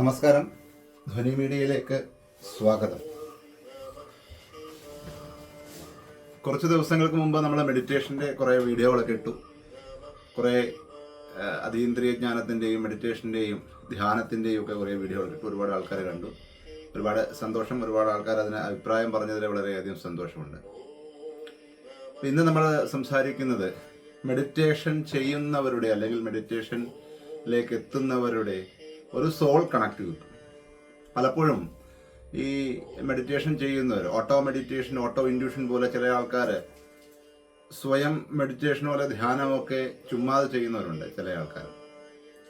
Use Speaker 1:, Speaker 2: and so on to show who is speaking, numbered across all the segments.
Speaker 1: നമസ്കാരം. ധ്വനി മീഡിയയിലേക്ക് സ്വാഗതം. കുറച്ച് ദിവസങ്ങൾക്ക് മുമ്പ് നമ്മൾ മെഡിറ്റേഷന്റെ കുറേ വീഡിയോകളൊക്കെ ഇട്ടു. കുറേ അതീന്ദ്രിയ ജ്ഞാനത്തിന്റെയും മെഡിറ്റേഷന്റെയും ധ്യാനത്തിന്റെയും ഒക്കെ കുറേ വീഡിയോകൾ ഇട്ടു. ഒരുപാട് ആൾക്കാർ കണ്ടു. ഒരുപാട് സന്തോഷം ഒരുപാട് ആൾക്കാർ അതിന് അഭിപ്രായം പറഞ്ഞതിൽ വളരെയധികം സന്തോഷമുണ്ട്. ഇന്ന് നമ്മൾ സംസാരിക്കുന്നത് മെഡിറ്റേഷൻ ചെയ്യുന്നവരുടെ അല്ലെങ്കിൽ മെഡിറ്റേഷനിലേക്ക് എത്തുന്നവരുടെ ഒരു സോൾ കണക്ട് കിട്ടും. പലപ്പോഴും ഈ മെഡിറ്റേഷൻ ചെയ്യുന്നവർ ഓട്ടോ മെഡിറ്റേഷൻ ഓട്ടോ ഇൻഡ്യൂഷൻ പോലെ ചില ആൾക്കാർ സ്വയം മെഡിറ്റേഷൻ പോലെ ധ്യാനമൊക്കെ ചുമ്മാതെ ചെയ്യുന്നവരുണ്ട് ചില ആൾക്കാർ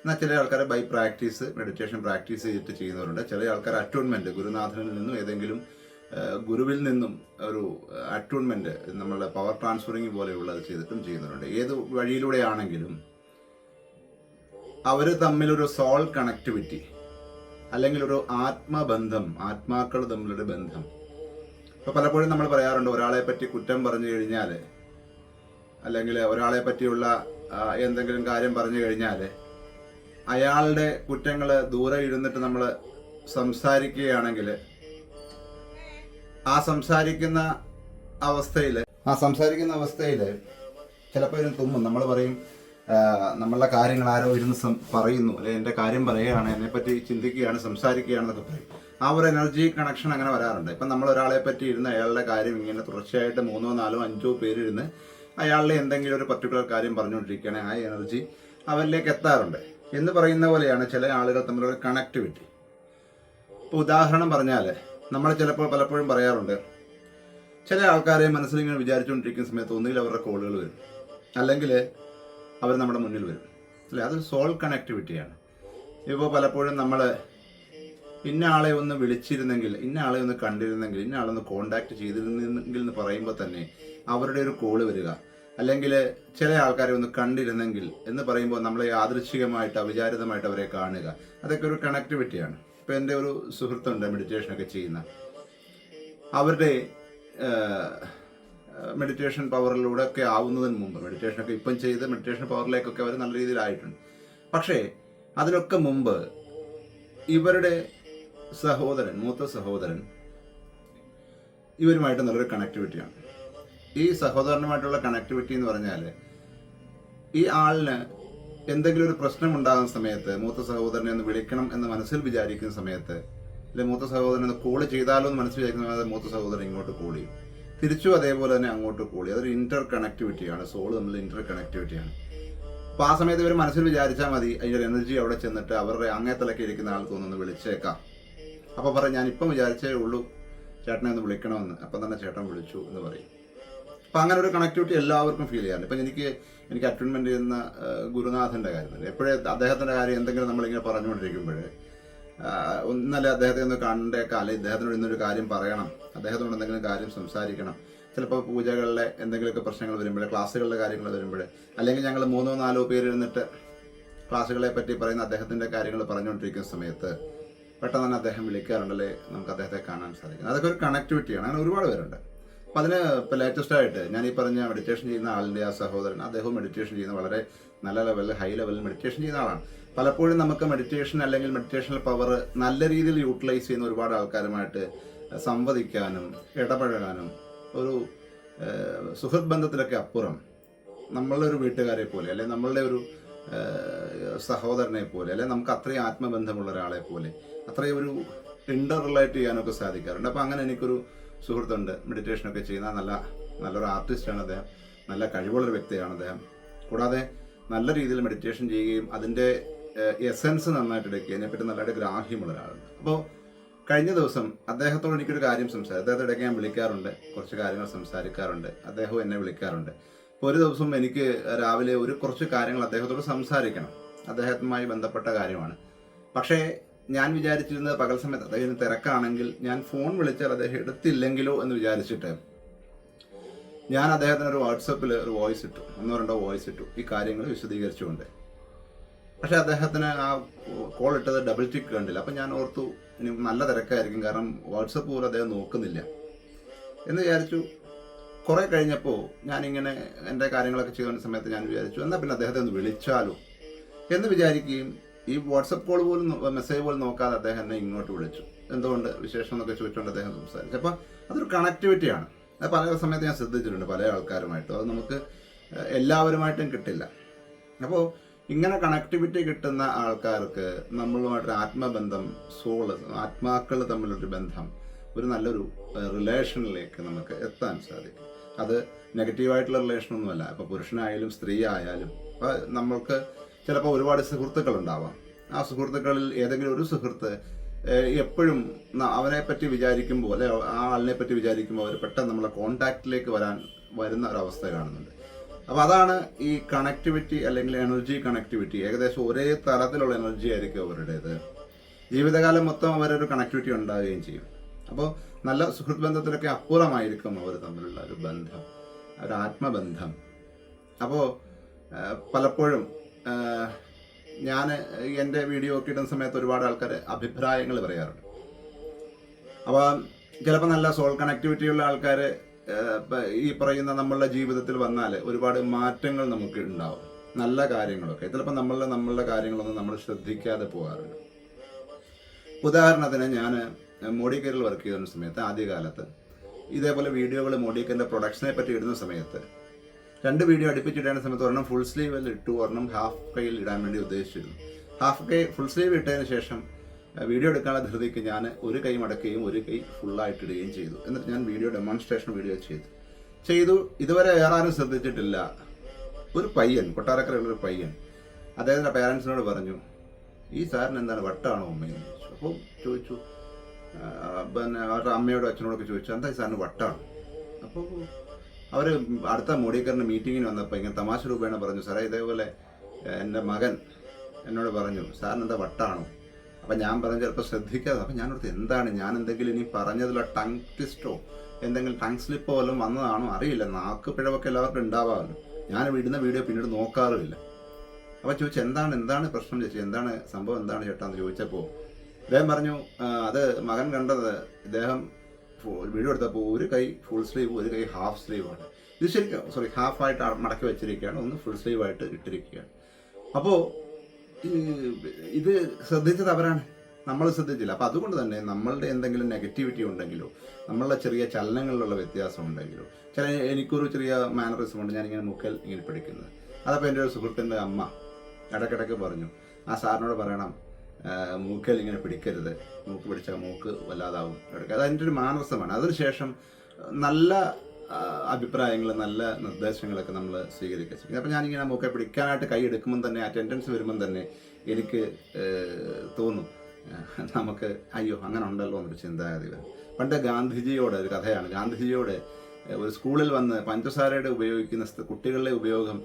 Speaker 1: എന്നാൽ ചില ആൾക്കാർ ബൈ പ്രാക്ടീസ് മെഡിറ്റേഷൻ പ്രാക്ടീസ് ചെയ്തിട്ട് ചെയ്യുന്നവരുണ്ട്. ചില ആൾക്കാർ അറ്റൂൺമെന്റ് ഗുരുനാഥനിൽ നിന്നും ഏതെങ്കിലും ഗുരുവിൽ നിന്നും ഒരു അറ്റൂൺമെന്റ് നമ്മളുടെ പവർ ട്രാൻസ്ഫറിങ് പോലെയുള്ളത് ചെയ്തിട്ടും ചെയ്യുന്നവരുണ്ട്. ഏത് വഴിയിലൂടെയാണെങ്കിലും അവർ തമ്മിലൊരു സോൾ കണക്ടിവിറ്റി അല്ലെങ്കിൽ ഒരു ആത്മബന്ധം ആത്മാക്കൾ തമ്മിലൊരു ബന്ധം. ഇപ്പൊ പലപ്പോഴും നമ്മൾ പറയാറുണ്ട് ഒരാളെ പറ്റി കുറ്റം പറഞ്ഞു കഴിഞ്ഞാൽ അല്ലെങ്കിൽ ഒരാളെ പറ്റിയുള്ള എന്തെങ്കിലും കാര്യം പറഞ്ഞു കഴിഞ്ഞാൽ അയാളുടെ കുറ്റങ്ങൾ ദൂരെ ഇരുന്നിട്ട് നമ്മൾ സംസാരിക്കുകയാണെങ്കിൽ ആ സംസാരിക്കുന്ന അവസ്ഥയിൽ ആ സംസാരിക്കുന്ന അവസ്ഥയിൽ ചിലപ്പോൾ തുമ്മും. നമ്മൾ പറയും നമ്മളുടെ കാര്യങ്ങൾ ആരോ ഇരുന്ന് പറയുന്നു അല്ലെ? എന്റെ കാര്യം പറയുകയാണ് എന്നെപ്പറ്റി ചിന്തിക്കുകയാണ് സംസാരിക്കുകയാണെന്നൊക്കെ പറയും. ആ ഒരു എനർജി കണക്ഷൻ അങ്ങനെ വരാറുണ്ട്. ഇപ്പം നമ്മൾ ഒരാളെ പറ്റി ഇരുന്ന് അയാളുടെ കാര്യം ഇങ്ങനെ തുടർച്ചയായിട്ട് മൂന്നോ നാലോ അഞ്ചോ പേരിരുന്ന് അയാളുടെ എന്തെങ്കിലും ഒരു പർട്ടിക്കുലർ കാര്യം പറഞ്ഞുകൊണ്ടിരിക്കുകയാണെങ്കിൽ ആ എനർജി അവരിലേക്ക് എത്താറുണ്ട്. എന്ന് പറയുന്ന പോലെയാണ് ചില ആളുകൾ തമ്മിലുള്ള കണക്ടിവിറ്റി ഇപ്പോൾ ഉദാഹരണം പറഞ്ഞാൽ നമ്മൾ ചിലപ്പോൾ പലപ്പോഴും പറയാറുണ്ട് ചില ആൾക്കാരെ മനസ്സിലിങ്ങനെ വിചാരിച്ചുകൊണ്ടിരിക്കുന്ന സമയത്ത് ഒന്നുകിൽ അവരുടെ കോളുകൾ വരും. അല്ലെങ്കിൽ അവർ നമ്മുടെ മുന്നിൽ വരും. അല്ലെ? അത് സോൾ കണക്ടിവിറ്റിയാണ് ഇപ്പോൾ പലപ്പോഴും നമ്മൾ ഇന്ന ആളെ ഒന്ന് വിളിച്ചിരുന്നെങ്കിൽ ഇന്ന ആളെ ഒന്ന് കണ്ടിരുന്നെങ്കിൽ ഇന്ന ആളൊന്ന് കോണ്ടാക്ട് ചെയ്തിരുന്നെങ്കിൽ എന്ന് പറയുമ്പോൾ തന്നെ അവരുടെ ഒരു കോൾ വരിക. അല്ലെങ്കിൽ ചില ആൾക്കാരെ ഒന്ന് കണ്ടിരുന്നെങ്കിൽ എന്ന് പറയുമ്പോൾ നമ്മളെ യാദൃച്ഛികമായിട്ട് അവിചാരിതമായിട്ട് അവരെ കാണുക. അതൊക്കെ ഒരു കണക്ടിവിറ്റിയാണ് ഇപ്പം എന്റെ ഒരു സുഹൃത്തുണ്ട് മെഡിറ്റേഷനൊക്കെ ചെയ്യുന്ന. അവരുടെ മെഡിറ്റേഷൻ പവറിലൂടെ ഒക്കെ ആവുന്നതിന് മുമ്പ് മെഡിറ്റേഷനൊക്കെ ഇപ്പം ചെയ്ത് മെഡിറ്റേഷൻ പവറിലേക്കൊക്കെ അവർ നല്ല രീതിയിലായിട്ടുണ്ട്. പക്ഷേ അതിനൊക്കെ മുമ്പ് ഇവരുടെ സഹോദരൻ മൂത്ത സഹോദരൻ ഇവരുമായിട്ട് നല്ലൊരു കണക്ടിവിറ്റിയാണ് ഈ സഹോദരനുമായിട്ടുള്ള കണക്ടിവിറ്റി എന്ന് പറഞ്ഞാൽ ഈ ആളിന് എന്തെങ്കിലും ഒരു പ്രശ്നം ഉണ്ടാകുന്ന സമയത്ത് മൂത്ത സഹോദരനെ ഒന്ന് വിളിക്കണം എന്ന് മനസ്സിൽ വിചാരിക്കുന്ന സമയത്ത് അല്ലെ മൂത്ത സഹോദരനെ ഒന്ന് കോൾ ചെയ്താലോ എന്ന് മനസ്സിൽ വിചാരിക്കുന്ന സമയത്ത് മൂത്ത സഹോദരൻ ഇങ്ങോട്ട് കോൾ ചെയ്യും. തിരിച്ചും അതേപോലെ തന്നെ അങ്ങോട്ട് കൂടി അതൊരു ഇന്റർ കണക്ടിവിറ്റിയാണ് സോൾ തമ്മിൽ ഇന്റർ കണക്ടിവിറ്റിയാണ് അപ്പൊ ആ സമയത്ത് ഇവർ മനസ്സിൽ വിചാരിച്ചാൽ മതി അതിന്റെ എനർജി അവിടെ ചെന്നിട്ട് അവരുടെ അങ്ങേത്തലൊക്കെ ഇരിക്കുന്ന ആൾക്ക് ഒന്നൊന്ന് വിളിച്ചേക്കാം. അപ്പൊ പറയും ഞാൻ ഇപ്പം വിചാരിച്ചേ ഉള്ളൂ ചേട്ടനെ ഒന്ന് വിളിക്കണമെന്ന്. അപ്പം തന്നെ ചേട്ടൻ വിളിച്ചു എന്ന് പറയും. അപ്പം അങ്ങനെ ഒരു കണക്ടിവിറ്റി എല്ലാവർക്കും ഫീൽ ചെയ്യാറുണ്ട്. ഇപ്പം എനിക്ക് എനിക്ക് അറ്റൻമെന്റ് ചെയ്യുന്ന ഗുരുനാഥന്റെ കാര്യം എപ്പോഴേ അദ്ദേഹത്തിന്റെ കാര്യം എന്തെങ്കിലും നമ്മളിങ്ങനെ പറഞ്ഞുകൊണ്ടിരിക്കുമ്പോൾ ഒന്നല്ല അദ്ദേഹത്തെ ഒന്ന് കണ്ടേക്കാം അല്ലെങ്കിൽ ഇദ്ദേഹത്തിനോട് ഇന്നൊരു കാര്യം പറയണം. അദ്ദേഹത്തോട് എന്തെങ്കിലും കാര്യം സംസാരിക്കണം. ചിലപ്പോൾ പൂജകളിലെ എന്തെങ്കിലുമൊക്കെ പ്രശ്നങ്ങൾ വരുമ്പോൾ ക്ലാസ്സുകളിലെ കാര്യങ്ങൾ വരുമ്പോൾ അല്ലെങ്കിൽ ഞങ്ങൾ മൂന്നോ നാലോ പേര് ഇരുന്നിട്ട് ക്ലാസ്സുകളെ പറ്റി പറയുന്ന അദ്ദേഹത്തിന്റെ കാര്യങ്ങൾ പറഞ്ഞുകൊണ്ടിരിക്കുന്ന സമയത്ത് പെട്ടെന്ന് തന്നെ അദ്ദേഹം വിളിക്കാറുണ്ടല്ലേ നമുക്ക് അദ്ദേഹത്തെ കാണാൻ സാധിക്കും അതൊക്കെ ഒരു കണക്ടിവിറ്റിയാണ് അങ്ങനെ ഒരുപാട് പേരുണ്ട്. അപ്പം അതിന് ഇപ്പോൾ ലേറ്റസ്റ്റ് ആയിട്ട് ഞാൻ ഈ പറഞ്ഞ മെഡിറ്റേഷൻ ചെയ്യുന്ന ആളിന്റെ ആ സഹോദരൻ അദ്ദേഹവും മെഡിറ്റേഷൻ ചെയ്യുന്ന വളരെ നല്ല ലെവലിൽ ഹൈ ലെവലിൽ മെഡിറ്റേഷൻ ചെയ്യുന്ന ആളാണ്. പലപ്പോഴും നമുക്ക് മെഡിറ്റേഷൻ അല്ലെങ്കിൽ മെഡിറ്റേഷണൽ പവർ നല്ല രീതിയിൽ യൂട്ടിലൈസ് ചെയ്യുന്ന ഒരുപാട് ആൾക്കാരുമായിട്ട് സംവദിക്കാനും ഇടപഴകാനും ഒരു സുഹൃത് ബന്ധത്തിലൊക്കെ അപ്പുറം നമ്മളുടെ ഒരു വീട്ടുകാരെ പോലെ അല്ലെങ്കിൽ നമ്മളുടെ ഒരു സഹോദരനെ പോലെ അല്ലെങ്കിൽ നമുക്ക് അത്രയും ആത്മബന്ധമുള്ള ഒരാളെ പോലെ അത്രയും ഒരു റിലേറ്റ് ചെയ്യാനൊക്കെ സാധിക്കാറുണ്ട്. അപ്പോൾ അങ്ങനെ എനിക്കൊരു സുഹൃത്തുണ്ട് മെഡിറ്റേഷനൊക്കെ ചെയ്യുന്ന നല്ല നല്ലൊരു ആർട്ടിസ്റ്റാണ് അദ്ദേഹം. നല്ല കഴിവുള്ളൊരു വ്യക്തിയാണ് അദ്ദേഹം. കൂടാതെ നല്ല രീതിയിൽ മെഡിറ്റേഷൻ ചെയ്യുകയും അതിന്റെ എസൻസ് നന്നായിട്ട് എടുക്കുക. അതിനെപ്പറ്റി നല്ലതായിട്ട് ഗ്രാഹ്യമുള്ള ഒരാളുണ്ട് അപ്പോൾ കഴിഞ്ഞ ദിവസം അദ്ദേഹത്തോട് എനിക്കൊരു കാര്യം സംസാരിച്ചു. അദ്ദേഹത്തെ ഇടയ്ക്ക് ഞാൻ വിളിക്കാറുണ്ട്. കുറച്ച് കാര്യങ്ങൾ സംസാരിക്കാറുണ്ട്. അദ്ദേഹവും എന്നെ വിളിക്കാറുണ്ട്. അപ്പോൾ ഒരു ദിവസം എനിക്ക് രാവിലെ ഒരു കുറച്ച് കാര്യങ്ങൾ അദ്ദേഹത്തോട് സംസാരിക്കണം. അദ്ദേഹവുമായി ബന്ധപ്പെട്ട കാര്യമാണ്. പക്ഷേ ഞാൻ വിചാരിച്ചിരുന്നത് പകൽ സമയത്ത് അദ്ദേഹത്തിന് തിരക്കാണെങ്കിൽ ഞാൻ ഫോൺ വിളിച്ചാൽ അദ്ദേഹം എടുത്തില്ലെങ്കിലോ എന്ന് വിചാരിച്ചിട്ട് ഞാൻ അദ്ദേഹത്തിന് ഒരു വാട്സപ്പിൽ ഒരു വോയിസ് ഇട്ടു. ഒന്നോ രണ്ടോ വോയിസ് ഇട്ടു. ഈ കാര്യങ്ങൾ വിശദീകരിച്ചുകൊണ്ട്. പക്ഷെ അദ്ദേഹത്തിന് ആ കോൾ ഇട്ടത് ഡബിൾ ടിക്ക് കണ്ടില്ല. അപ്പം ഞാൻ ഓർത്തു ഇനി നല്ല തിരക്കായിരിക്കും കാരണം വാട്സപ്പ് പോലും അദ്ദേഹം നോക്കുന്നില്ല. എന്ന് വിചാരിച്ചു. കുറേ കഴിഞ്ഞപ്പോൾ ഞാനിങ്ങനെ എന്റെ കാര്യങ്ങളൊക്കെ ചെയ്യുന്ന സമയത്ത് ഞാൻ വിചാരിച്ചു എന്നാൽ പിന്നെ അദ്ദേഹത്തെ ഒന്ന് വിളിച്ചാലോ? എന്ന് വിചാരിക്കുകയും ഈ വാട്സപ്പ് കോൾ പോലും മെസ്സേജ് പോലും നോക്കാതെ അദ്ദേഹം എന്നെ ഇങ്ങോട്ട് വിളിച്ചു. എന്തുകൊണ്ട് വിശേഷം? എന്നൊക്കെ ചോദിച്ചുകൊണ്ട് അദ്ദേഹം സംസാരിച്ചു. അപ്പോൾ അതൊരു കണക്ടിവിറ്റിയാണ് അത് പല സമയത്ത് ഞാൻ ശ്രദ്ധിച്ചിട്ടുണ്ട് പല ആൾക്കാരുമായിട്ടും. അത് നമുക്ക് എല്ലാവരുമായിട്ടും കിട്ടില്ല. അപ്പോൾ ഇങ്ങനെ കണക്ടിവിറ്റി കിട്ടുന്ന ആൾക്കാർക്ക് നമ്മളുമായിട്ട് ആത്മബന്ധം സോൾ ആത്മാക്കൾ തമ്മിലൊരു ബന്ധം ഒരു നല്ലൊരു റിലേഷനിലേക്ക് നമുക്ക് എത്താൻ സാധിക്കും. അത് നെഗറ്റീവായിട്ടുള്ള റിലേഷനൊന്നുമല്ല ഇപ്പോൾ പുരുഷനായാലും സ്ത്രീ ആയാലും അപ്പോൾ നമ്മൾക്ക് ചിലപ്പോൾ ഒരുപാട് സുഹൃത്തുക്കൾ ഉണ്ടാവാം ആ സുഹൃത്തുക്കളിൽ ഏതെങ്കിലും ഒരു സുഹൃത്ത് എപ്പോഴും അവനെ പറ്റി വിചാരിക്കുമ്പോൾ അല്ലെ ആ ആളിനെ പറ്റി വിചാരിക്കുമ്പോൾ അവർ പെട്ടെന്ന് നമ്മളെ കോണ്ടാക്റ്റിലേക്ക് വരാൻ വരുന്ന ഒരവസ്ഥ കാണുന്നുണ്ട്. അപ്പോൾ അതാണ് ഈ കണക്ടിവിറ്റി അല്ലെങ്കിൽ എനർജി കണക്ടിവിറ്റി ഏകദേശം ഒരേ തരത്തിലുള്ള എനർജി ആയിരിക്കും അവരുടേത്. ജീവിതകാലം മൊത്തം അവരൊരു കണക്ടിവിറ്റി ഉണ്ടാവുകയും ചെയ്യും. അപ്പോൾ നല്ല സുഹൃത്ത് ബന്ധത്തിലൊക്കെ അപ്പുറമായിരിക്കും അവർ തമ്മിലുള്ള ഒരു ബന്ധം ഒരു ആത്മബന്ധം. അപ്പോൾ പലപ്പോഴും ഞാൻ എന്റെ വീഡിയോ ഒക്കെ ഇടുന്ന സമയത്ത് ഒരുപാട് ആൾക്കാർ അഭിപ്രായങ്ങൾ പറയാറുണ്ട്. അപ്പോൾ ചിലപ്പോൾ നല്ല സോൾ കണക്ടിവിറ്റി ഉള്ള ആൾക്കാർ ഈ പറയുന്ന നമ്മളുടെ ജീവിതത്തിൽ വന്നാൽ ഒരുപാട് മാറ്റങ്ങൾ നമുക്ക് ഉണ്ടാവും. നല്ല കാര്യങ്ങളൊക്കെ. ചിലപ്പോൾ നമ്മളുടെ നമ്മളുടെ കാര്യങ്ങളൊന്നും നമ്മൾ ശ്രദ്ധിക്കാതെ പോകാറുണ്ട്. ഉദാഹരണത്തിന് ഞാൻ മോഡിക്കറിൽ വർക്ക് ചെയ്യുന്ന സമയത്ത് ആദ്യകാലത്ത് ഇതേപോലെ വീഡിയോകൾ മോഡിക്കറിന്റെ പ്രൊഡക്ഷനെ പറ്റി ഇടുന്ന സമയത്ത് രണ്ട് വീഡിയോ അടുപ്പിച്ചിടേണ്ട സമയത്ത് ഒരെണ്ണം ഫുൾ സ്ലീവിൽ ഇട്ടു ഒരെണ്ണം ഹാഫ് കൈയിൽ ഇടാൻ വേണ്ടി ഉദ്ദേശിച്ചിരുന്നു. ഹാഫ് കൈ ഫുൾ സ്ലീവ് ഇട്ടതിന് ശേഷം വീഡിയോ എടുക്കാനുള്ള ധൃതിക്ക് ഞാൻ ഒരു കൈ മടക്കുകയും ഒരു കൈ ഫുള്ളായിട്ട് ഇടുകയും ചെയ്തു. എന്നിട്ട് ഞാൻ വീഡിയോ ഡെമോൺസ്ട്രേഷൻ വീഡിയോ ചെയ്തു. ചെയ്തു. ഇതുവരെ വേറെ ആരും ശ്രദ്ധിച്ചിട്ടില്ല. ഒരു പയ്യൻ കൊട്ടാരക്കരയുള്ള ഒരു പയ്യൻ. അദ്ദേഹത്തിന്റെ പേരൻസിനോട് പറഞ്ഞു ഈ സാറിന് എന്താണ് വട്ടാണോ അമ്മയെന്ന് ചോദിച്ചു. അപ്പോൾ ചോദിച്ചു പിന്നെ അവരുടെ അമ്മയോടും അച്ഛനോടൊക്കെ ചോദിച്ചു എന്താ ഈ സാറിന് വട്ടാണ്? അപ്പോൾ അവർ അടുത്ത മോഡിക്കറിന് മീറ്റിങ്ങിന് വന്നപ്പോൾ ഇങ്ങനെ തമാശ രൂപേണ പറഞ്ഞു സാറേ ഇതേപോലെ എന്റെ മകൻ എന്നോട് പറഞ്ഞു സാറിന് എന്താ വട്ടാണോ? അപ്പം ഞാൻ പറഞ്ഞ ചിലപ്പോൾ ശ്രദ്ധിക്കാതെ അപ്പം ഞാനോർത്ത് എന്താണ് ഞാൻ എന്തെങ്കിലും ഇനി പറഞ്ഞതിലുള്ള ടങ് ട്വിസ്റ്റോ എന്തെങ്കിലും ടങ് സ്ലിപ്പോ വല്ലതും വന്നതാണോ അറിയില്ല. നാക്ക് പിഴവൊക്കെ എല്ലാവർക്കും ഉണ്ടാവാമല്ലോ. ഞാൻ വിടുന്ന വീഡിയോ പിന്നീട് നോക്കാറുമില്ല. അപ്പോൾ ചോദിച്ചു എന്താണ് എന്താണ് പ്രശ്നം ചേച്ചി? എന്താണ് സംഭവം? എന്താണ് ചേട്ടാ എന്ന് ചോദിച്ചപ്പോൾ ഇദ്ദേഹം പറഞ്ഞു അത് മകൻ കണ്ടത് ഇദ്ദേഹം വീഡിയോ എടുത്തപ്പോൾ ഒരു കൈ ഫുൾ സ്ലീവ് ഒരു കൈ ഹാഫ് സ്ലീവാണ് ഇത് ശരിക്കും സോറി ഹാഫ് ആയിട്ട് മടക്കി വെച്ചിരിക്കുകയാണ്. ഒന്ന് ഫുൾ സ്ലീവ് ആയിട്ട് ഇട്ടിരിക്കുകയാണ്. അപ്പോൾ ഇത് ശ്രദ്ധിച്ചത് നമ്മൾ ശ്രദ്ധിച്ചില്ല. അപ്പോൾ അതുകൊണ്ട് തന്നെ നമ്മളുടെ എന്തെങ്കിലും നെഗറ്റിവിറ്റി ഉണ്ടെങ്കിലോ നമ്മളുടെ ചെറിയ ചലനങ്ങളിലുള്ള വ്യത്യാസം ഉണ്ടെങ്കിലോ ചില എനിക്കൊരു ചെറിയ മാനറിസം ഉണ്ട് ഞാനിങ്ങനെ മുക്കൽ ഇങ്ങനെ പിടിക്കുന്നത്. അതപ്പോൾ എന്റെ ഒരു സുഹൃത്തിന്റെ അമ്മ ഇടയ്ക്കിടയ്ക്ക് പറഞ്ഞു ആ സാറിനോട് പറയണം മൂക്കൽ ഇങ്ങനെ പിടിക്കരുത്. മൂക്ക് പിടിച്ചാൽ മൂക്ക് വല്ലാതാവും. ഇടയ്ക്ക്. അത് അതിന്റെ ഒരു മാനസമാണ് അതിനുശേഷം നല്ല അഭിപ്രായങ്ങൾ നല്ല നിർദ്ദേശങ്ങളൊക്കെ നമ്മൾ സ്വീകരിക്കുക ചെയ്യും. അപ്പം ഞാനിങ്ങനെ മൂക്കെ പിടിക്കാനായിട്ട് കൈ എടുക്കുമ്പം തന്നെ ആ ടെൻഡൻസ് വരുമ്പം തന്നെ എനിക്ക് തോന്നും നമുക്ക് അയ്യോ അങ്ങനെ ഉണ്ടല്ലോ എന്നൊരു ചിന്താഗതി വരും പണ്ട് ഗാന്ധിജിയോട് ഒരു കഥയാണ്. ഗാന്ധിജിയോട് ഒരു സ്കൂളിൽ വന്ന് പഞ്ചസാരയുടെ ഉപയോഗിക്കുന്ന കുട്ടികളുടെ ഉപയോഗം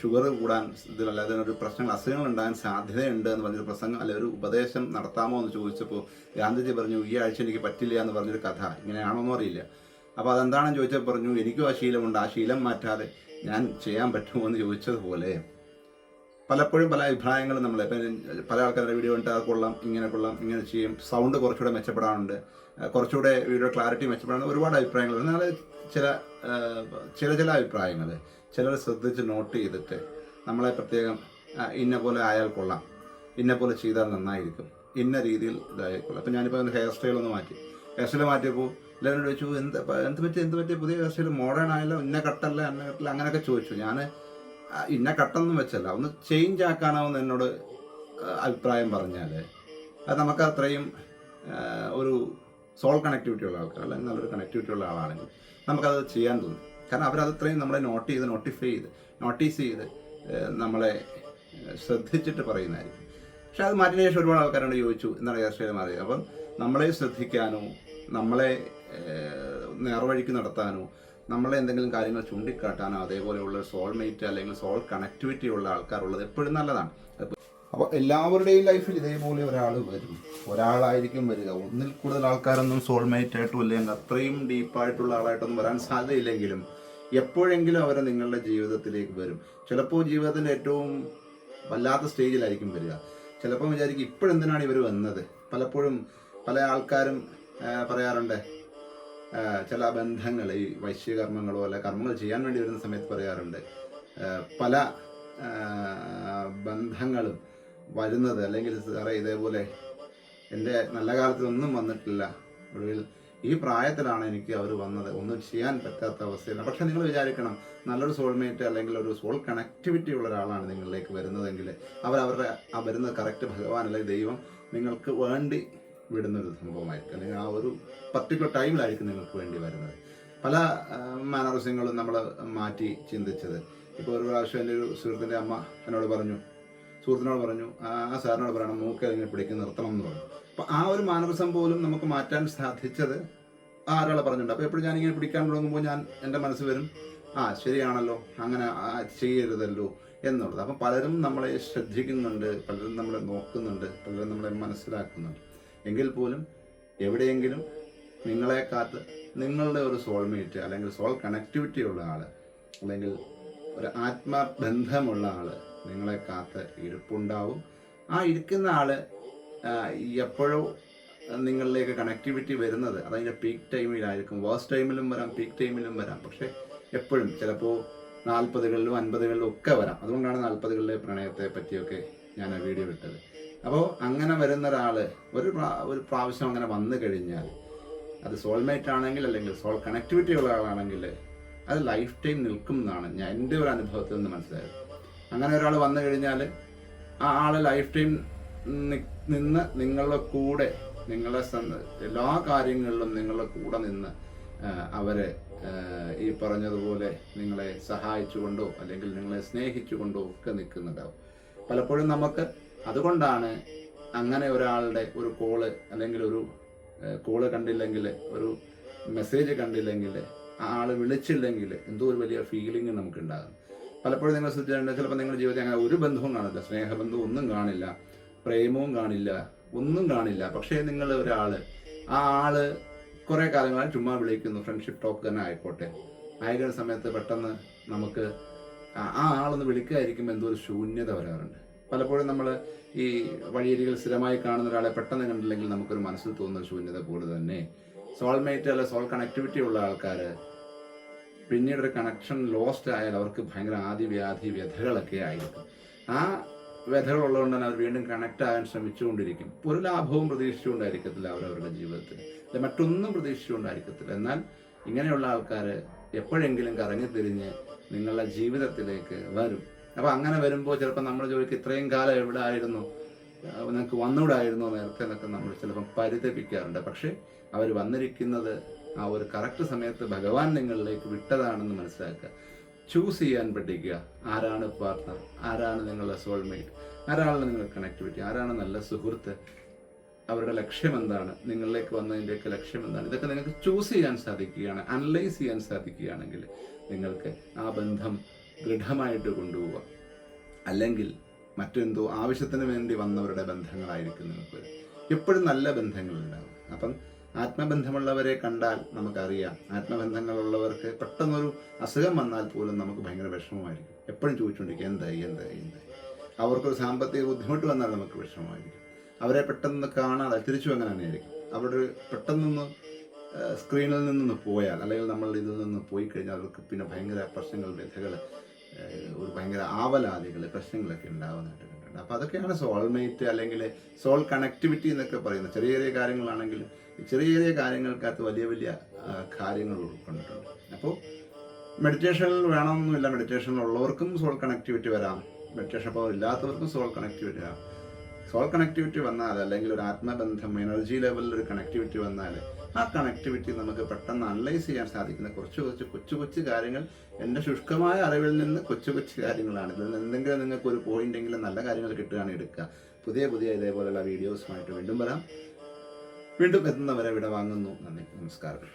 Speaker 1: ഷുഗർ കൂടാൻ ഇതിലല്ല അതിനൊരു പ്രശ്നങ്ങൾ അസുഖങ്ങൾ ഉണ്ടാകാൻ സാധ്യതയുണ്ട് എന്ന് പറഞ്ഞൊരു പ്രസംഗം അല്ലെ ഒരു ഉപദേശം നടത്താമോ എന്ന് ചോദിച്ചപ്പോൾ ഗാന്ധിജി പറഞ്ഞു ഈ ആഴ്ച എനിക്ക് പറ്റില്ല എന്ന് പറഞ്ഞൊരു കഥ. ഇങ്ങനെയാണോ അറിയില്ല. അപ്പോൾ അതെന്താണെന്ന് ചോദിച്ചാൽ പറഞ്ഞു എനിക്കും ആ ശീലമുണ്ട്. ആ ശീലം മാറ്റാതെ ഞാൻ ചെയ്യാൻ പറ്റുമോ എന്ന് ചോദിച്ചതുപോലെ. പലപ്പോഴും പല അഭിപ്രായങ്ങളും നമ്മൾ പല ആൾക്കാരുടെ വീഡിയോ കണ്ടിട്ട് അത് കൊള്ളാം ഇങ്ങനെ കൊള്ളാം ഇങ്ങനെ ചെയ്യും. സൗണ്ട് കുറച്ചുകൂടെ മെച്ചപ്പെടാനുണ്ട്. കുറച്ചുകൂടെ വീഡിയോ ക്ലാരിറ്റി മെച്ചപ്പെടാൻ ഒരുപാട് അഭിപ്രായങ്ങൾ എന്നാൽ ചില ചില ചില അഭിപ്രായങ്ങൾ ചിലർ ശ്രദ്ധിച്ച് നോട്ട് ചെയ്തിട്ട് നമ്മളെ പ്രത്യേകം ഇന്ന പോലെ ആയാൽ കൊള്ളാം ഇന്ന പോലെ ചെയ്താൽ നന്നായിരിക്കും ഇന്ന രീതിയിൽ ഇതായിക്കൊള്ളാം. അപ്പം ഞാനിപ്പോൾ ഹെയർ സ്റ്റൈൽ ഒന്ന് മാറ്റി. ഹെയർ സ്റ്റൈൽ മാറ്റിയപ്പോൾ എല്ലാവരും ചോദിച്ചു എന്ത് എന്ത് പറ്റി എന്ത് പറ്റി? പുതിയ ഹെയർ മോഡേൺ ആയല്ലോ ഇന്ന കട്ടല്ല അന്ന കട്ടല്ല അങ്ങനെയൊക്കെ ചോദിച്ചു. ഞാൻ ഇന്ന കട്ടെന്നും വെച്ചല്ല ഒന്ന് ചേഞ്ച് ആക്കാനാവുന്ന എന്നോട് അഭിപ്രായം പറഞ്ഞാൽ അത് നമുക്ക് അത്രയും ഒരു സോൾ കണക്ടിവിറ്റി ഉള്ള ആൾക്കാർ അല്ലെങ്കിൽ നല്ലൊരു കണക്ടിവിറ്റി ഉള്ള ആളാണെങ്കിൽ നമുക്കത് ചെയ്യാൻ തോന്നും. കാരണം അവരത് അത്രയും നമ്മളെ നോട്ട് ചെയ്ത് നോട്ടിഫൈ ചെയ്ത് നോട്ടീസ് ചെയ്ത് നമ്മളെ ശ്രദ്ധിച്ചിട്ട് പറയുന്നതായിരിക്കും. പക്ഷെ അത് മാറ്റിന് ശേഷം ഒരുപാട് ആൾക്കാരോട് ചോദിച്ചു എന്നാണ് ഹെയർ മാറിയത് അപ്പം നമ്മളെ ശ്രദ്ധിക്കാനോ നമ്മളെ നേർവഴിക്ക് നടത്താനോ നമ്മളെ എന്തെങ്കിലും കാര്യങ്ങൾ ചൂണ്ടിക്കാട്ടാനോ അതേപോലെയുള്ള സോൾമേറ്റ് അല്ലെങ്കിൽ സോൾ കണക്ടിവിറ്റി ഉള്ള ആൾക്കാരുള്ളത് എപ്പോഴും നല്ലതാണ്. അപ്പോൾ എല്ലാവരുടെയും ലൈഫിൽ ഇതേപോലെ ഒരാൾ വരും. ഒരാളായിരിക്കും വരിക. ഒന്നിൽ കൂടുതൽ ആൾക്കാരൊന്നും സോൾമേറ്റ് ആയിട്ടും അല്ലെങ്കിൽ അത്രയും ഡീപ്പായിട്ടുള്ള ആളായിട്ടൊന്നും വരാൻ സാധ്യതയില്ലെങ്കിലും എപ്പോഴെങ്കിലും അവർ നിങ്ങളുടെ ജീവിതത്തിലേക്ക് വരും. ചിലപ്പോൾ ജീവിതത്തിന്റെ ഏറ്റവും വല്ലാത്ത സ്റ്റേജിലായിരിക്കും വരിക. ചിലപ്പോൾ വിചാരിക്കും ഇപ്പോഴെന്തിനാണ് ഇവർ വന്നത്? പലപ്പോഴും പല ആൾക്കാരും പറയാറുണ്ട് ചില ബന്ധങ്ങൾ ഈ വൈശ്യകർമ്മങ്ങളോ അല്ല കർമ്മങ്ങൾ ചെയ്യാൻ വേണ്ടി വരുന്ന സമയത്ത് പറയാറുണ്ട്. പല ബന്ധങ്ങളും വരുന്നത് അല്ലെങ്കിൽ സാറേ ഇതേപോലെ എന്റെ നല്ല കാലത്തൊന്നും വന്നിട്ടില്ല. ഒടുവിൽ ഈ പ്രായത്തിലാണ് എനിക്ക് അവർ വന്നത്. ഒന്നും ചെയ്യാൻ പറ്റാത്ത അവസ്ഥയിലാണ്. പക്ഷെ നിങ്ങൾ വിചാരിക്കണം നല്ലൊരു സോൾമേറ്റ് അല്ലെങ്കിൽ ഒരു സോൾ കണക്ടിവിറ്റി ഉള്ള ഒരാളാണ് നിങ്ങളിലേക്ക് വരുന്നതെങ്കിൽ അവർ അവരുടെ ആ വരുന്ന കറക്റ്റ് ഭഗവാൻ അല്ലെങ്കിൽ ദൈവം നിങ്ങൾക്ക് വേണ്ടി വിടുന്ന ഒരു സംഭവമായിരിക്കും. അല്ലെങ്കിൽ ആ ഒരു പർട്ടിക്കുലർ ടൈമിലായിരിക്കും നിങ്ങൾക്ക് വേണ്ടി വരുന്നത്. പല മാനറിസങ്ങളും നമ്മൾ മാറ്റി ചിന്തിച്ചത്. ഇപ്പോൾ ഒരു പ്രാവശ്യം എന്റെ ഒരു സുഹൃത്തിന്റെ അമ്മ എന്നോട് പറഞ്ഞു സുഹൃത്തിനോട് പറഞ്ഞു ആ സാറിനോട് പറയണം മൂക്ക് അതിനെ പിടിക്കുന്ന നിർത്തണം എന്ന് പറഞ്ഞു. അപ്പോൾ ആ ഒരു മാനറിസം പോലും നമുക്ക് മാറ്റാൻ സാധിച്ചത് ആ ഒരാളെ പറഞ്ഞിട്ടുണ്ട്. അപ്പോൾ എപ്പോഴും ഞാനിങ്ങനെ പിടിക്കാൻ തുടങ്ങുമ്പോൾ ഞാൻ എന്റെ മനസ്സ് വരും ആ ശരിയാണല്ലോ അങ്ങനെ ചെയ്യരുതല്ലോ എന്നുള്ളത്. അപ്പം പലരും നമ്മളെ ശ്രദ്ധിക്കുന്നുണ്ട് പലരും നമ്മളെ നോക്കുന്നുണ്ട് പലരും നമ്മളെ മനസ്സിലാക്കുന്നുണ്ട്. എങ്കിൽ പോലും എവിടെയെങ്കിലും നിങ്ങളെ കാത്ത് നിങ്ങളുടെ ഒരു സോൾമേറ്റ് അല്ലെങ്കിൽ സോൾ കണക്ടിവിറ്റി ഉള്ള ആൾ അല്ലെങ്കിൽ ഒരു ആത്മബന്ധമുള്ള ആൾ നിങ്ങളെ കാത്ത് ഇരിപ്പുണ്ടാവും. ആ ഇരിക്കുന്ന ആൾ എപ്പോഴോ നിങ്ങളിലേക്ക് കണക്ടിവിറ്റി വരുന്നത് അതതിന്റെ പീക്ക് ടൈമിലായിരിക്കും വേഴ്സ് ടൈമിലും വരാം പീക്ക് ടൈമിലും വരാം. പക്ഷേ എപ്പോഴും ചിലപ്പോൾ നാൽപ്പതുകളിലും അൻപതുകളിലും ഒക്കെ വരാം. അതുകൊണ്ടാണ് നാൽപ്പതുകളിലെ പ്രണയത്തെ പറ്റിയൊക്കെ ഞാൻ ആ വീഡിയോ ഇട്ടത്. അപ്പോൾ അങ്ങനെ വരുന്ന ഒരാൾ ഒരു ഒരു പ്രാവശ്യം അങ്ങനെ വന്നു കഴിഞ്ഞാൽ അത് സോൾമേറ്റ് ആണെങ്കിൽ അല്ലെങ്കിൽ സോൾ കണക്ടിവിറ്റി ഉള്ള ആളാണെങ്കിൽ അത് ലൈഫ് ടൈം നിൽക്കും എന്നാണ് ഞാൻ എന്റെ ഒരു അനുഭവത്തിൽ നിന്ന് മനസ്സിലായത്. അങ്ങനെ ഒരാൾ വന്നു കഴിഞ്ഞാൽ ആ ആൾ ലൈഫ് ടൈം നിന്ന് നിങ്ങളുടെ കൂടെ നിങ്ങളെ എല്ലാ കാര്യങ്ങളിലും നിങ്ങളുടെ കൂടെ നിന്ന് അവരെ ഈ പറഞ്ഞതുപോലെ നിങ്ങളെ സഹായിച്ചുകൊണ്ടോ അല്ലെങ്കിൽ നിങ്ങളെ സ്നേഹിച്ചുകൊണ്ടോ ഒക്കെ നിൽക്കുന്നുണ്ടാവും. പലപ്പോഴും നമുക്ക് അതുകൊണ്ടാണ് അങ്ങനെ ഒരാളുടെ ഒരു കോൾ അല്ലെങ്കിൽ ഒരു കോൾ കണ്ടില്ലെങ്കിൽ ഒരു മെസ്സേജ് കണ്ടില്ലെങ്കിൽ ആ ആൾ വിളിച്ചില്ലെങ്കിൽ എന്തോ ഒരു വലിയ ഫീലിംഗ് നമുക്ക് ഉണ്ടാകും പലപ്പോഴും നിങ്ങൾ ശ്രദ്ധിച്ചിട്ടുണ്ട് ചിലപ്പോൾ നിങ്ങളുടെ ജീവിതത്തിൽ അങ്ങനെ ഒരു ബന്ധവും കാണില്ല സ്നേഹബന്ധവും ഒന്നും കാണില്ല പ്രേമവും കാണില്ല ഒന്നും കാണില്ല. പക്ഷേ നിങ്ങൾ ഒരാൾ ആ ആൾ കുറേ കാലങ്ങളായി ചുമ്മാ വിളിക്കുന്നു ഫ്രണ്ട്ഷിപ്പ് ടോക്ക് തന്നെ ആയിക്കോട്ടെ. അയക്കുന്ന സമയത്ത് പെട്ടെന്ന് നമുക്ക് ആ- ആളൊന്ന് വിളിക്കാതിരിക്കുമ്പോൾ എന്തോ ഒരു ശൂന്യത വരാറുണ്ട്. പലപ്പോഴും നമ്മൾ ഈ വഴിയരികൾ സ്ഥിരമായി കാണുന്ന ഒരാളെ പെട്ടെന്ന് കണ്ടില്ലെങ്കിൽ നമുക്കൊരു മനസ്സിൽ തോന്നുന്ന ശൂന്യത പോലെ തന്നെ സോൾമേറ്റ് അല്ല സോൾ കണക്ടിവിറ്റി ഉള്ള ആൾക്കാർ പിന്നീട് ഒരു കണക്ഷൻ ലോസ്റ്റ് ആയാൽ അവർക്ക് ഭയങ്കര ആദിവ്യാധി വ്യഥകളൊക്കെ ആയിരിക്കും. ആ വ്യഥകളുള്ളതുകൊണ്ട് തന്നെ അവർ വീണ്ടും കണക്ട് ആകാൻ ശ്രമിച്ചുകൊണ്ടിരിക്കും. ഒരു ലാഭവും പ്രതീക്ഷിച്ചുകൊണ്ടായിരിക്കത്തില്ല അവരവരുടെ ജീവിതത്തിൽ. അല്ലെ മറ്റൊന്നും പ്രതീക്ഷിച്ചുകൊണ്ടായിരിക്കത്തില്ല. എന്നാൽ ഇങ്ങനെയുള്ള ആൾക്കാർ എപ്പോഴെങ്കിലും കറങ്ങി തിരിഞ്ഞ് നിങ്ങളുടെ ജീവിതത്തിലേക്ക് വരും. അപ്പോൾ അങ്ങനെ വരുമ്പോൾ ചിലപ്പോൾ നമ്മൾ ചോദിക്കും ഇത്രയും കാലം എവിടെ ആയിരുന്നു നിങ്ങൾക്ക് വന്നുകൂടായിരുന്നോ നേരത്തെ എന്നൊക്കെ നമ്മൾ ചിലപ്പം പരിതപിക്കാറുണ്ട്. പക്ഷേ അവർ വന്നിരിക്കുന്നത് ആ ഒരു കറക്റ്റ് സമയത്ത് ഭഗവാൻ നിങ്ങളിലേക്ക് വിട്ടതാണെന്ന് മനസ്സിലാക്കുക. ചൂസ് ചെയ്യാൻ പഠിക്കുക. ആരാണ് പാർട്ട്ണർ ആരാണ് നിങ്ങളുടെ സോൾമേറ്റ് ആരാണ് നിങ്ങളുടെ കണക്ടിവിറ്റി ആരാണ് നല്ല സുഹൃത്ത്? അവരുടെ ലക്ഷ്യം എന്താണ്? നിങ്ങളിലേക്ക് വന്നതിന്റെയൊക്കെ ലക്ഷ്യം എന്താണ്? ഇതൊക്കെ നിങ്ങൾക്ക് ചൂസ് ചെയ്യാൻ സാധിക്കുകയാണ്. അനലൈസ് ചെയ്യാൻ സാധിക്കുകയാണെങ്കിൽ നിങ്ങൾക്ക് ആ ബന്ധം ദൃഢമായിട്ട് കൊണ്ടുപോവുക. അല്ലെങ്കിൽ മറ്റെന്തോ ആവശ്യത്തിന് വേണ്ടി വന്നവരുടെ ബന്ധങ്ങളായിരിക്കും നിങ്ങൾക്ക് എപ്പോഴും നല്ല ബന്ധങ്ങളുണ്ടാവും. അപ്പം ആത്മബന്ധമുള്ളവരെ കണ്ടാൽ നമുക്കറിയാം. ആത്മബന്ധങ്ങളുള്ളവർക്ക് പെട്ടെന്നൊരു അസുഖം വന്നാൽ പോലും നമുക്ക് ഭയങ്കര വിഷമമായിരിക്കും. എപ്പോഴും ചോദിച്ചുകൊണ്ടിരിക്കും എന്തായി എന്തായി എന്തായി അവർക്കൊരു സാമ്പത്തിക ബുദ്ധിമുട്ട് വന്നാൽ നമുക്ക് വിഷമമായിരിക്കും. അവരെ പെട്ടെന്ന് കാണാതെ തിരിച്ചു അങ്ങനെ തന്നെയായിരിക്കും അവരുടെ പെട്ടെന്നൊന്ന് സ്ക്രീനിൽ നിന്നൊന്ന് പോയാൽ അല്ലെങ്കിൽ നമ്മൾ ഇതിൽ നിന്ന് പോയി കഴിഞ്ഞാൽ അവർക്ക് പിന്നെ ഭയങ്കര പ്രശ്നങ്ങൾ വ്യഥകൾ ഒരു ഭയങ്കര ആവലാദികൾ പ്രശ്നങ്ങളൊക്കെ ഉണ്ടാകുന്നതായിട്ട് കണ്ടിട്ടുണ്ട്. അപ്പോൾ അതൊക്കെയാണ് സോൾമേറ്റ് അല്ലെങ്കിൽ സോൾ കണക്ടിവിറ്റി എന്നൊക്കെ പറയുന്നത് ചെറിയ ചെറിയ കാര്യങ്ങളാണെങ്കിൽ ചെറിയ ചെറിയ കാര്യങ്ങൾക്കകത്ത് വലിയ വലിയ കാര്യങ്ങൾ ഉൾക്കൊണ്ടിട്ടുണ്ട്. അപ്പോൾ മെഡിറ്റേഷനിൽ വേണമെന്നില്ല മെഡിറ്റേഷനിലുള്ളവർക്കും സോൾ കണക്ടിവിറ്റി വരാം. മെഡിറ്റേഷൻ പവർ ഇല്ലാത്തവർക്കും സോൾ കണക്ടിവിറ്റി വരാം. സോൾ കണക്ടിവിറ്റി വന്നാൽ അല്ലെങ്കിൽ ഒരു ആത്മബന്ധം എനർജി ലെവലിൽ ഒരു കണക്ടിവിറ്റി വന്നാൽ ആ കണക്ടിവിറ്റി നമുക്ക് പെട്ടെന്ന് അനലൈസ് ചെയ്യാൻ സാധിക്കുന്ന കുറച്ച് കുറച്ച് കൊച്ചു കൊച്ചു കാര്യങ്ങൾ എന്റെ ശുഷ്കമായ അറിവിൽ നിന്ന് കൊച്ചു കൊച്ചു കാര്യങ്ങളാണ്. ഇതിൽ എന്തെങ്കിലും നിങ്ങൾക്ക് ഒരു പോയിന്റെങ്കിലും നല്ല കാര്യങ്ങൾ കിട്ടുകയാണ് എടുക്കുക. പുതിയ പുതിയ ഇതേപോലെയുള്ള വീഡിയോസുമായിട്ട് വീണ്ടും വരാം. വീണ്ടും എത്തുന്നവരെ വിട വാങ്ങുന്നു നന്ദി. നമസ്കാരം.